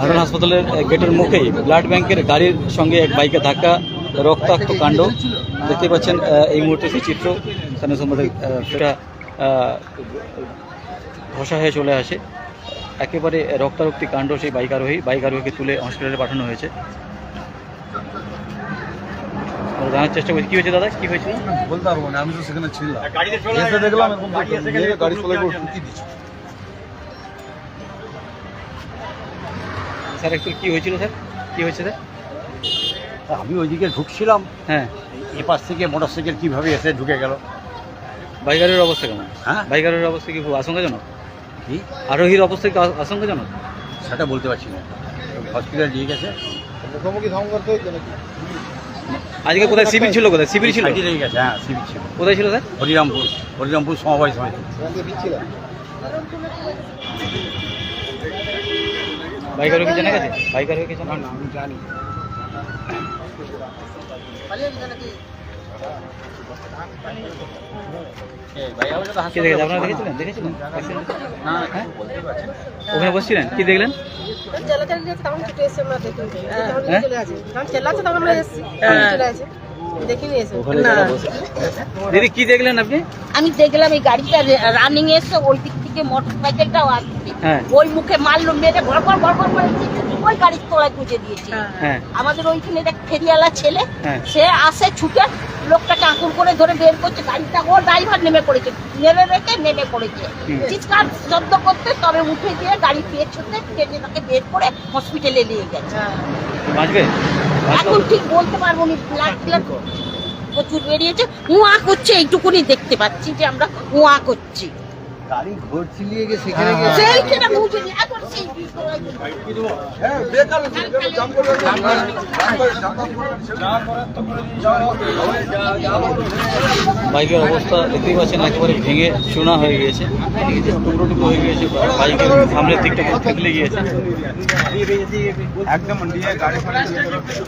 ঘাটাল হাসপাতালের গেটের মুখেই ব্লাড ব্যাংকের গাড়ির সঙ্গে এক বাইকে ধাক্কা রক্তাক্ত কাণ্ড। দেখতে পাচ্ছেন এই মুহূর্তে সেই চিত্র স্থানীয় সম্পাদক সেটা ধসা হয়ে চলে আসে। একেবারে রক্তারক্তি কাণ্ড সেই বাইক আরোহী বাইক আরোহীকে তুলে হসপিটালে পাঠানো হয়েছে। জানার চেষ্টা করছি। কী হয়েছে দাদা? কী হয়েছিল? বলতে পারব না আমি তো সেখানে ছিলাম। দেখলাম গাড়ি চলে গিয়ে ঠুকি দিচ্ছে স্যার একটু কী হয়েছিল স্যার? কী হয়েছে স্যার? আমি ওইদিকে ঢুকছিলাম। হ্যাঁ। এপাশ থেকে মোটর সাইকেল কীভাবে এসে ঢুকে গেল? বাইকারের অবস্থা কেমন? হ্যাঁ? বাইকারের অবস্থা কি খুব আশঙ্কাজনক? কি? আরোহীর অবস্থা কি আশঙ্কাজনক? সেটা বলতে পারছি না। হসপিটাল নিয়ে গেছে। মুখোমুখি সংঘর্ষ হয়েছে নাকি? আজকে কোথায় সিভিল ছিল কোথায়? সিভিল ছিল? নিয়ে গেছে হ্যাঁ সিভিল ছিল। কোথায় ছিল স্যার? হরিরামপুর হরিরামপুর সমবায় সমিতি। সেখান থেকে দিচ্ছিলাম বাইক আরোহী কি জানা গেছে বাইক আরোহী কি জানা আমি জানি কি দেখেছে আপনারা দেখেছিলেন দেখেছিলেন accident? হ্যাঁ? ওখানে বসছিলেন কি দেখলেন চেলাচালি গেছে তখন ছুটে এসে আমরা দেখিনি তখন হ্যাঁ? চলে আছে তখন চেল্লাচ্ছে তখন আমরা এসেছি চলে আছে দেখিনি এসে ওখানে যারা বসে- দিদি কি দেখলেন আপনি আমি দেখলাম এই গাড়িটা রানিং এসে ওই দিক থেকে মোটর সাইকেলটাও আসছে। হ্যাঁ। ওই মুখে মারলো মেরে ভর ভর ভর ভর করে ওই গাড়ির তোলায় গুঁজে দিয়েছে। হ্যাঁ আমাদের ওইখানে দেখ ফেরিওয়ালা ছেলে হ্যাঁ। সে আসে ছুটে লোকটাকে আকুল করে ধরে বের করছে। গাড়িটা ও ড্রাইভার নেমে পড়েছে। নেমে রেখে নেমে পড়েছে। চিৎকার শব্দ করতে তবে উঠে দিয়ে গাড়ি পেছনে টেনে তাকে বের করে হসপিটালে নিয়ে গেছে। বাঁচবে? এখন ঠিক বলতে পারব না। প্রচুর বেরিয়েছে। উয়া করছে এইটুকুনি দেখতে পাচ্ছি যে আমরা উয়া করছি। গাড়ি ঘোর চিলিয়ে গিয়ে হ্যাঁ, হ্যাঁ। সেইখানে বুঝিনি এখন সেই হ্যাঁ বেকার জাম করে জাম করে জাম বাইকের অবস্থা দেখতেই পাচ্ছেন একেবারে ভেঙে চুনা হয়ে গিয়েছে। টুকরো টুকরো হয়ে গিয়েছে বাইকের সামনের দিকটা থেকলে গিয়েছে। একদম ফেলে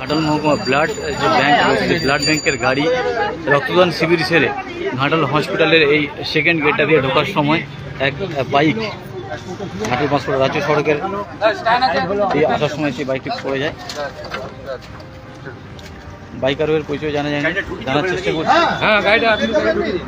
ঘাটাল মহকুমা ব্লাড যে ব্যাংক রয়েছে ব্লাড ব্যাংকের গাড়ি রক্তদান শিবির সেরে ঘাটাল হসপিটালের এই সেকেন্ড গেটটা দিয়ে ঢোকার সময় এক বাইক ঘাটাল পাঁচপুর রাজ্য সড়কের এই আসার সময় সেই বাইকটি পড়ে যায়। বাইক আরোহের পরিচয় জানা যায়নি, জানার চেষ্টা করছি। হ্যাঁ গাড়িটা আপনি গাড়ি